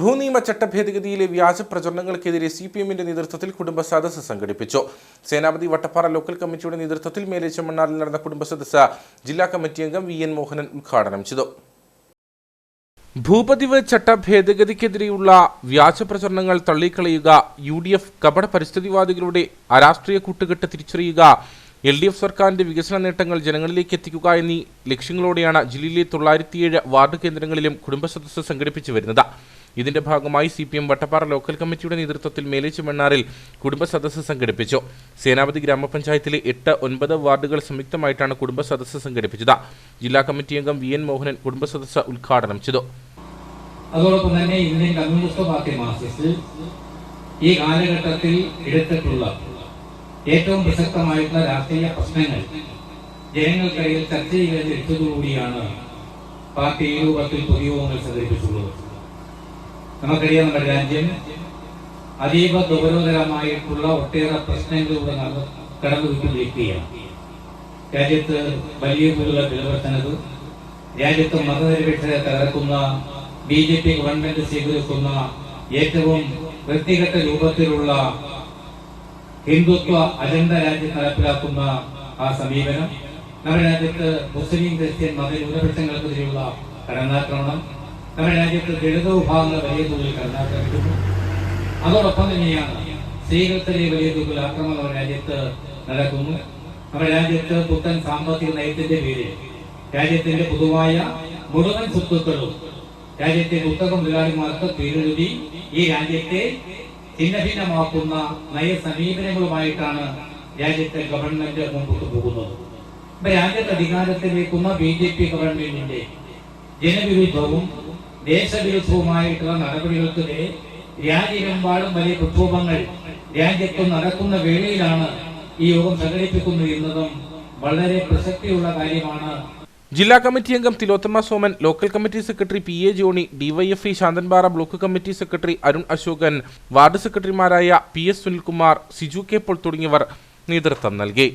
ഭൂനിയമ ചട്ടഭേദഗതിയിലെ വ്യാജ പ്രചരണങ്ങൾക്കെതിരെ C P എമ്മിന്റെ നേതൃത്വത്തിൽ കുടുംബ സദസ്സ് സംഘടിപ്പിച്ചു. സേനാപതി വട്ടപ്പാറ ലോക്കൽ കമ്മിറ്റിയുടെ നേതൃത്വത്തിൽ മേലേച്ചമണ്ണാറിൽ നടന്ന കുടുംബ സദസ്സ് ജില്ലാ കമ്മിറ്റി അംഗം വി എൻ മോഹനൻ ഉദ്ഘാടനം ചെയ്തു. ഭൂപതിവ് ചട്ട ഭേദഗതിക്കെതിരെയുള്ള വ്യാജ പ്രചരണങ്ങൾ തള്ളിക്കളയുക യു ഡി എഫ് കപട പരിസ്ഥിതിവാദികളുടെ അരാഷ്ട്രീയ കൂട്ടുകെട്ട് തിരിച്ചറിയുക എൽ ഡി എഫ് സർക്കാരിന്റെ വികസന നേട്ടങ്ങൾ ജനങ്ങളിലേക്ക് എത്തിക്കുക എന്നീ ലക്ഷ്യങ്ങളോടെയാണ് ജില്ലയിലെ തൊള്ളായിരത്തിയേഴ് വാർഡ് കേന്ദ്രങ്ങളിലും കുടുംബ സദസ്സ് സംഘടിപ്പിച്ചു വരുന്നത്. ഇതിന്റെ ഭാഗമായി C P M Vattappara local കമ്മിറ്റിയുടെ നേതൃത്വത്തിൽ മേലേച്ചുമണ്ണാറിൽ കുടുംബ സദസ്സ് സംഘടിപ്പിച്ചു. സേനാപതി ഗ്രാമപഞ്ചായത്തിലെ എട്ട് ഒൻപത് വാർഡുകൾ സംയുക്തമായിട്ടാണ് കുടുംബ സദസ്സ് സംഘടിപ്പിച്ചത്. ജില്ലാ കമ്മിറ്റി അംഗം വി എൻ മോഹനൻ കുടുംബ സദസ്സ് ഉദ്ഘാടനം ചെയ്തു. അതോടൊപ്പം തന്നെ ഇന്ത്യൻ കമ്മ്യൂണിസ്റ്റ് പാർട്ടി മാർക്സിസ്റ്റ് ഈ കാലഘട്ടത്തിൽ എടുത്തിട്ടുള്ള ഏറ്റവും പ്രസക്തമായിട്ടുള്ള രാഷ്ട്രീയ പ്രശ്നങ്ങൾ ജനങ്ങൾക്കിടയിൽ ചർച്ച ചെയ്ത് എടുത്തതുകൂടിയാണ് പാർട്ടി രൂപത്തിൽ പൊതുയോഗങ്ങൾ സംഘടിപ്പിച്ചിട്ടുള്ളത്. നമുക്കറിയാം നമ്മുടെ രാജ്യം അതീവ ഗൗരവതരമായിട്ടുള്ള ഒട്ടേറെ പ്രശ്നങ്ങളിലൂടെ കടന്നുപോയിട്ടുള്ള വ്യക്തിയാണ് രാജ്യത്ത് വലിയ തോതിലുള്ള വിലവർത്തനത് രാജ്യത്ത് മതനിരപേക്ഷത തകർക്കുന്ന ബി ജെ പി ഗവൺമെന്റ് സ്വീകരിക്കുന്ന ഏറ്റവും വ്യക്തിഗത രൂപത്തിലുള്ള ഹിന്ദുത്വ അജണ്ട രാജ്യം നടപ്പിലാക്കുന്ന ആ സമീപനം നമ്മുടെ രാജ്യത്ത് മുസ്ലിം ക്രിസ്ത്യൻ മതന്യൂനപക്ഷങ്ങൾക്കെതിരെയുള്ള കടന്നാക്രമണം നമ്മുടെ രാജ്യത്ത് ദളിത വിഭാഗങ്ങൾ വലിയ തോതിൽ കടന്നാക്രമിക്കുന്നു അതോടൊപ്പം തന്നെയാണ് സ്ത്രീകൾക്കെതിരെ വലിയ തോതിൽ ആക്രമണം രാജ്യത്ത് നടക്കുന്നു. നമ്മുടെ രാജ്യത്ത് പുത്തൻ സാമ്പത്തിക നയത്തിന്റെ പേരിൽ രാജ്യത്തിന്റെ പൊതുവായ മുഴുവൻ സ്വത്തുക്കളും രാജ്യത്തെ പുസ്തക മുതലാളിമാർക്ക് പേരെഴുതി ഈ രാജ്യത്തെ ഭിന്ന ഭിന്നമാക്കുന്ന നയ സമീപനങ്ങളുമായിട്ടാണ് രാജ്യത്തെ ഗവൺമെന്റ് മുമ്പോട്ട് പോകുന്നത്. ഇപ്പൊ രാജ്യത്ത് അധികാരത്തിലേക്കുന്ന ബി ജെ പി ഗവൺമെന്റിന്റെ ജനവിരുദ്ധവും ദേശവിരുദ്ധവുമായിട്ടുള്ള നടപടികൾക്കെതിരെ രാജ്യമെമ്പാടും വലിയ പ്രക്ഷോഭങ്ങൾ രാജ്യത്ത് നടക്കുന്ന വേളയിലാണ് ഈ യോഗം സംഘടിപ്പിക്കുന്നത് എന്നതും വളരെ പ്രസക്തിയുള്ള കാര്യമാണ്. ജില്ലാ കമ്മിറ്റി അംഗം Thilothama Soman local committee secretary P A Johny DYFI Santhanpara block committee secretary Arun Ashokan ward സെക്രട്ടറിമാരായ P S Sunilkumar Siju K Paul തുടങ്ങിയവർ നേതൃത്വം നൽകി.